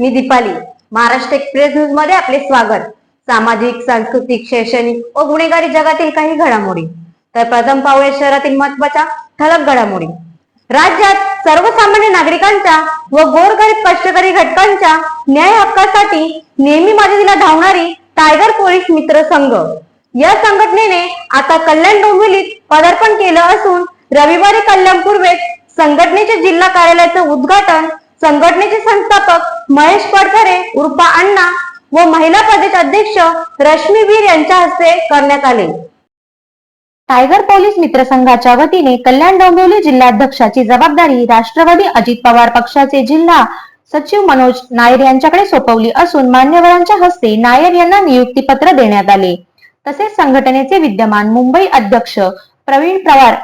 मी Deepali. Maharashtra express न्यूजमध्ये आपले स्वागत. सामाजिक सांस्कृतिक शैक्षणिक व गुन्हेगारी जगातील काही घडामोडी. तर प्रथम पाहूया शहरातील महत्त्वाच्या ठळक घडामोडी. राज्यात सर्वसामान्य नागरिकांच्या व गोरगरीब कष्टकरी घटकांच्या न्याय हक्कासाठी नेहमी मदतीला धावणारी टायगर पोलीस मित्र संघ. या संघटनेने आता कल्याण डोंबिवलीत पदार्पण केलं असून रविवारी कल्याण पूर्वेत संघटनेच्या जिल्हा कार्यालयाचं उद्घाटन संघटनेचे संस्थापक महेश पडखरे उर्फा अण्णा व महिला प्रदेश अध्यक्ष रश्मी वीर यांच्या हस्ते करण्यात आले. टायगर पोलीस मित्र संघाच्या वतीने कल्याण डोंबिवली जिल्हाध्यक्षाची जबाबदारी राष्ट्रवादी अजित पवार पक्षाचे जिल्हा सचिव मनोज नायर यांच्याकडे सोपवली असून मान्यवरांच्या हस्ते नायर यांना नियुक्ती पत्र देण्यात आले. तसेच संघटनेचे विद्यमान मुंबई अध्यक्ष प्रवीण पवार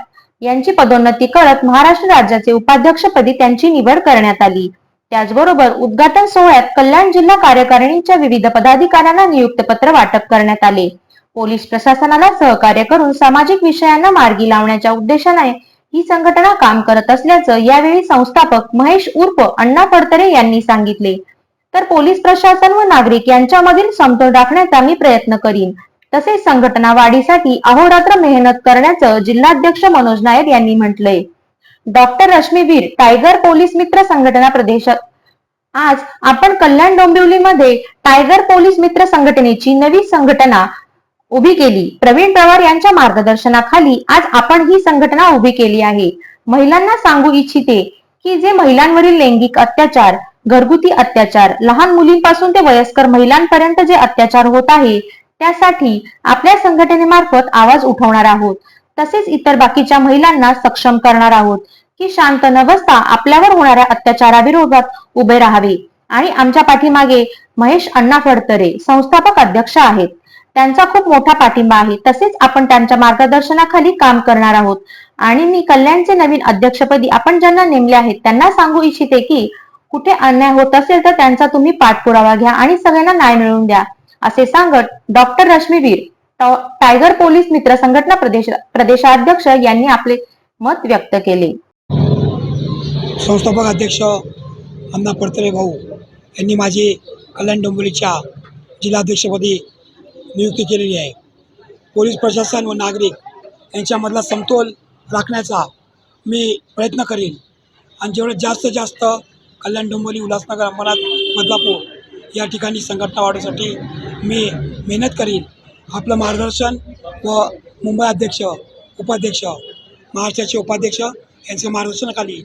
यांची पदोन्नती करत महाराष्ट्र राज्याचे उपाध्यक्षपदी त्यांची निवड करण्यात आली. त्याचबरोबर उद्घाटन सोहळ्यात कल्याण जिल्हा कार्यकारिणीच्या विविध पदाधिकाऱ्यांना नियुक्त पत्र वाटप करण्यात आले. पोलीस प्रशासनाला सहकार्य करून सामाजिक विषयांना मार्गी लावण्याच्या उद्देशाने ही संघटना काम करत असल्याचं यावेळी संस्थापक महेश उर्फ अण्णा फडतरे यांनी सांगितले. तर पोलीस प्रशासन व नागरिक यांच्यामधील समतोल राखण्याचा मी प्रयत्न करीन. तसेच संघटना वाढीसाठी अहोरात्र मेहनत करण्याचं जिल्हाध्यक्ष मनोज नायर यांनी म्हटलंय. डॉक्टर रश्मीवीर टायगर पोलीस मित्र संघटना प्रदेश आज आपण कल्याण डोंबिवलीमध्ये टायगर पोलीस मित्र संघटनेची नवी संघटना उभी केली. प्रवीण पवार यांच्या मार्गदर्शनाखाली आज आपण ही संघटना उभी केली आहे. महिलांना सांगू इच्छिते की जे महिलांवरील लैंगिक अत्याचार घरगुती अत्याचार लहान मुलींपासून ते वयस्कर महिलांपर्यंत जे अत्याचार होत आहे त्यासाठी आपल्या संघटनेमार्फत आवाज उठवणार आहोत. तसेच इतर बाकीच्या महिलांना सक्षम करणार आहोत की शांत न बसता आपल्यावर होणाऱ्या अत्याचाराविरोधात उभे राहावे. आणि आमच्या पाठीमागे महेश अण्णा फडतरे संस्थापक अध्यक्ष आहेत. त्यांचा खूप मोठा पाठिंबा आहे. तसेच आपण त्यांच्या मार्गदर्शनाखाली काम करणार आहोत. आणि मी कल्याणचे नवीन अध्यक्षपदी आपण ज्यांना नेमले आहेत त्यांना सांगू इच्छिते की कुठे अन्याय होत असेल तर त्यांचा तुम्ही पाठपुरावा घ्या आणि सगळ्यांना न्याय मिळवून द्या. असे सांगत डॉक्टर रश्मीवीर टायगर पोलीस मित्र संघटना प्रदेश प्रदेशाध्यक्ष यांनी आपले मत व्यक्त केले. संस्थापक अध्यक्ष अण्णा पडतरे भाऊ यांनी माझी कल्याण डोंबिवलीच्या जिल्हाध्यक्षपदी नियुक्ती केलेली आहे. पोलीस प्रशासन व नागरिक यांच्यामधला समतोल राखण्याचा मी प्रयत्न करीन. आणि जेवढं जास्त जास्त कल्याण डोंबिवली उल्हासनगर अंबरनाथ बदलापूर या ठिकाणी संघटना वाढवण्यासाठी मी मेहनत करीन. आपलं मार्गदर्शन व मुंबई अध्यक्ष उपाध्यक्ष महाराष्ट्राचे उपाध्यक्ष यांच्या मार्गदर्शनाखाली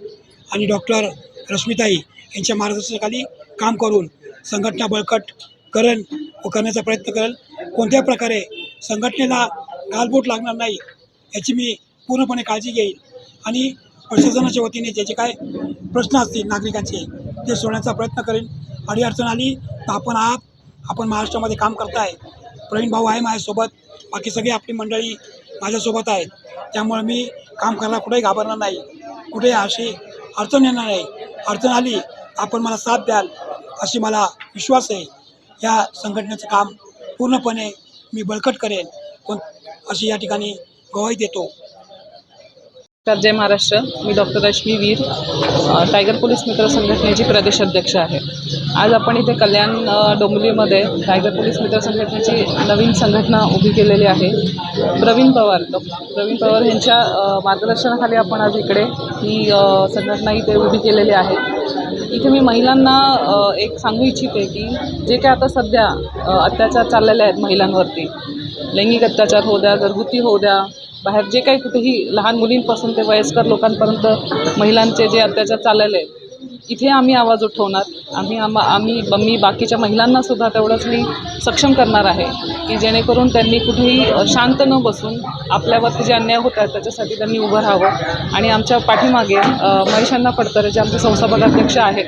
आणि डॉक्टर रश्मिताई यांच्या मार्गदर्शनाखाली काम करून संघटना बळकट करेन व करण्याचा प्रयत्न करेल. कोणत्या प्रकारे संघटनेला गालबोट लागणार नाही याची मी पूर्णपणे काळजी घेईन आणि प्रशासनाच्या वतीने ज्याचे काय प्रश्न असतील नागरिकांचे ते सोडण्याचा प्रयत्न करेन. अडीअडचण आली तर आपण आहात. आपण महाराष्ट्रामध्ये काम करताय. प्रवीण भाऊ आहे माझ्यासोबत. बाकी सगळी आपली मंडळी माझ्यासोबत आहेत. त्यामुळे मी काम करायला कुठेही घाबरणार नाही. कुठे अशी अडचण येणार नाही. अडचण आली आपण मला साथ द्याल अशी मला विश्वास आहे. या संघटनेचं काम पूर्णपणे मी बळकट करेन. कोण अशी या ठिकाणी गवाही देतो. जय महाराष्ट्र. मी doctor Rashmi Veer tiger police मित्र संघटनेची प्रदेश अध्यक्ष आहे. आज आपण इथे कल्याण अ, डोंबिवलीमध्ये टायगर पोलीस मित्र संघटनेची नवीन संघटना उभी केलेली आहे. प्रवीण पवार. प्रवीण पवार यांच्या मार्गदर्शनाखाली आपण आज इकडे ही संघटना इथे उभी केलेली आहे. इथे मी महिलांना एक सांगू इच्छिते की जे काय आता सध्या अत्याचार चाललेले आहेत महिलांवरती लैंगिक अत्याचार होऊ द्या घरगुती होऊ द्या बाहेर जे काही कुठेही लहान मुलींपासून ते वयस्कर लोकांपर्यंत महिलांचे जे अत्याचार चाललेले आहेत इथे आम्ही आवाज उठवणार. आम्ही आम आम्ही ब- मी बाकीच्या महिलांना सुद्धा तेवढंच मी सक्षम करणार आहे की जेणेकरून त्यांनी कुठेही शांत न बसून आपल्यावरती जे अन्याय होत आहेत त्याच्यासाठी त्यांनी उभं राहावं. आणि आमच्या पाठीमागे महेशांना पडतरे जे आमचे संस्थापक अध्यक्ष आहेत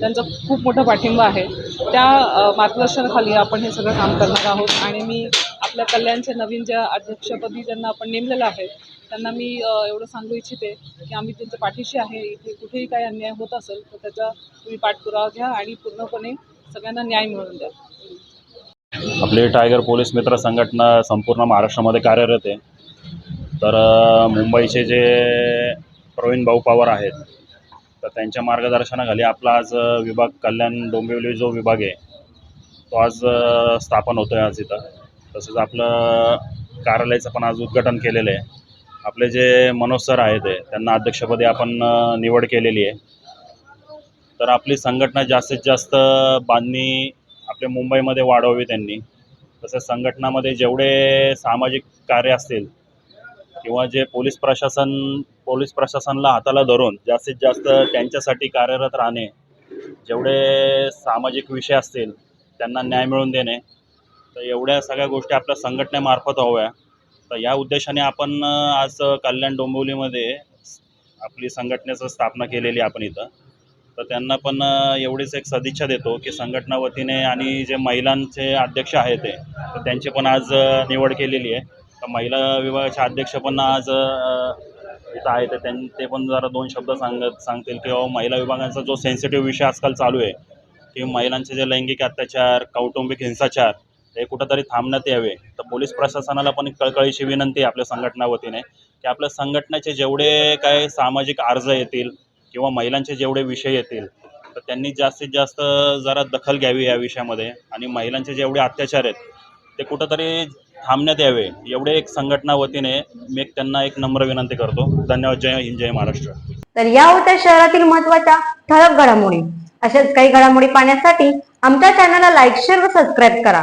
त्यांचा खूप मोठा पाठिंबा आहे. त्या मार्गदर्शनाखाली आपण हे सगळं काम करणार आहोत. आणि मी आपल्या कल्याणचे नवीन ज्या अध्यक्षपदी ज्यांना आपण नेमलेलं आहे त्यांना मी एवढं सांगू इच्छिते की आम्ही त्यांच्या पाठीशी आहे. इथे कुठेही काही अन्याय होत असेल तर त्याचा तुम्ही पाठपुरावा घ्या आणि पूर्णपणे सगळ्यांना न्याय मिळवून द्या. आपली टायगर पोलीस मित्र संघटना संपूर्ण महाराष्ट्रामध्ये कार्यरत आहे. तर मुंबईचे जे प्रवीण भाऊ पवार आहेत तर त्यांच्या मार्गदर्शनाखाली आपला आज विभाग कल्याण डोंबिवली जो विभाग आहे तो आज स्थापन होतो आहे आज इथं. तसंच आपलं कार्यालयाचं पण आज उद्घाटन केलेलं आहे. आपले जे मनोज सर आहेत त्यांना अध्यक्षपदी आपण निवड केलेली आहे. तर आपली संघटना जास्तीत जास्त बांधणी आपल्या मुंबईमध्ये वाढवावी त्यांनी. तसेच संघटनामध्ये जेवढे सामाजिक कार्य असतील किंवा जे पोलीस प्रशासन पोलीस प्रशासनाला हाताला धरून जास्तीत जास्त त्यांच्यासाठी कार्यरत राहणे जेवढे सामाजिक विषय असतील त्यांना न्याय मिळवून देणे तर एवढ्या सगळ्या गोष्टी आपल्या संघटनेमार्फत हव्या. तर या उद्देशाने आपण आज कल्याण डोंबिवलीमध्ये आपली संघटनेचं स्थापना केलेली आहे आपण इथं. तर त्यांना पण एवढीच एक सदिच्छा देतो की संघटना वतीने आणि जे महिलांचे अध्यक्ष आहेत ते तर त्यांची पण आज निवड केलेली आहे. तर महिला विभागाचे अध्यक्ष पण आज इथं आहे तर त्यां ते पण जरा दोन शब्द सांगत सांगतील किंवा महिला विभागाचा जो सेन्सिटिव्ह विषय आजकाल चालू आहे की महिलांचे जे लैंगिक अत्याचार कौटुंबिक हिंसाचार हे कुठंतरी थांबण्यात यावे. तर पोलीस प्रशासनाला पण कळकळीची विनंती आपल्या संघटना वतीने की आपल्या संघटनेचे जेवढे काय सामाजिक अर्ज येतील किंवा महिलांचे जेवढे विषय येतील तर त्यांनी जास्तीत जास्त जरा दखल घ्यावी या विषयामध्ये. आणि महिलांचे जेवढे अत्याचार आहेत ते कुठंतरी थांबण्यात यावे. एवढे एक संघटना वतीने मी एक त्यांना एक नम्र विनंती करतो. धन्यवाद. जय हिंद जय महाराष्ट्र. तर या होत्या शहरातील महत्त्वाच्या ठळक घडामोडी. अशाच काही घडामोडी पाहण्यासाठी आमच्या चॅनलला लाईक शेअर व सबस्क्राईब करा.